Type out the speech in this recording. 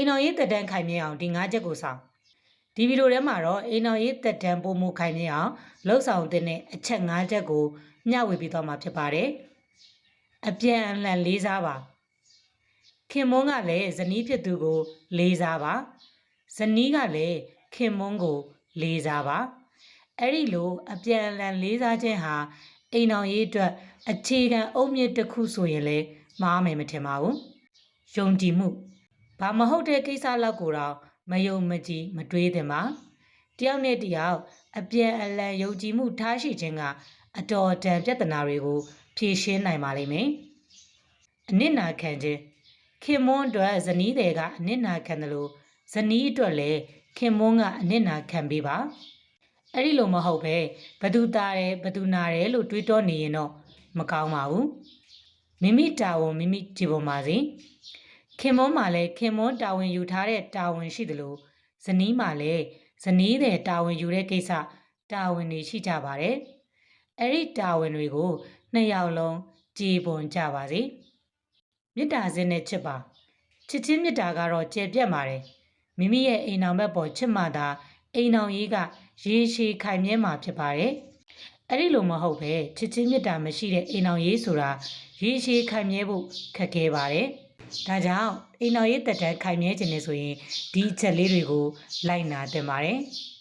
အိမ်တော်ရေးတက်တန်းခိုင်မြဲအောင်ဒီ၅ချက်ကိုဆောင်ဒီဗီဒီယိုထဲမှာတော့အိမ်တော်ရေးတက်တန်းပုံမခိုင်မြဲအောင်လှုပ်ဆောင်တဲ့အချက်၅ချက်ကိုမျှဝေပေးသွားမှာဖြစ်ပါတယ်အပြန်အလှန်လေးစားပါခင်မွန်းကလည်းဇနီးဖြစ်သူကို လေးစားပါဇနီးကလည်းခင်မွန်းကို လေးစားပါအဲ့ဒီလိုအပြန်အလှန်လေးစားခြင်းဟာအိမ်တော်ရေးအတွက်အခြေခံအုတ်မြစ်တစ်ခုဆိုရင်လည်းမှားမယ်မထင်ပါဘူးယုံကြည်မှု ဘာမဟုတ်တဲ့ကိစ္စလောက်ကိုတော့မယုံမကြည်မတွေးသင့်ပါတယောက်နဲ့တယောက်အပြန်အလှန်ယုံကြည်မှုထားရှိခြင်းကအတော်အတန်ပြဿနာတွေကိုဖြေရှင်းနိုင်ပါလိမ့်မယ်အနစ်နာခံခြင်းခင်မွန်းအတွက်ဇနီးတွေကအနစ်နာခံတယ်လို့ဇနီးအတွက်လည်းခင်မွန်းကအနစ်နာခံပေးပါအဲ့ဒီလိုမဟုတ်ပဲဘသူတာတယ်ဘသူနာတယ်လို့တွေးတောနေရင်တော့မကောင်းပါဘူးမိမိတာဝန်မိမိကြည်ပေါ်ပါစေ ခင်မွန်းမှာလည်းခင်မွန်းတာဝန်ယူထားတဲ့တာဝန်ရှိတယ်လို့ဇနီးမှာလည်းဇနီးတဲ့တာဝန်ယူတဲ့ကိစ္စတာဝန်တွေရှိကြပါတယ်။အဲ့ဒီတာဝန်တွေကိုနှစ်ယောက်လုံးကြည်ပွန်ကြပါစေ။မေတ္တာစင်းနဲ့ချစ်ပါချစ်ချင်းမေတ္တာကတော့ကျေပြတ်ပါတယ်။မိမိရဲ့အိမ်အောင်ဘက်ပေါ်ချစ်မှသာအိမ်အောင်ရေးကရေရှည်ခိုင်မြဲမှာဖြစ်ပါတယ်။အဲ့ဒီလိုမဟုတ်ပဲချစ်ချင်းမေတ္တာမရှိတဲ့အိမ်အောင်ရေးဆိုတာရေရှည်ခိုင်မြဲဖို့ခက်ခဲပါတယ်။ ဒါကြောင့်အိမ်တော်ရေးတက်တန်းခိုင်မြဲခြင်းနေဆိုရင်ဒီအချက်လေးတွေကိုလိုက်နာသင့်ပါတယ်။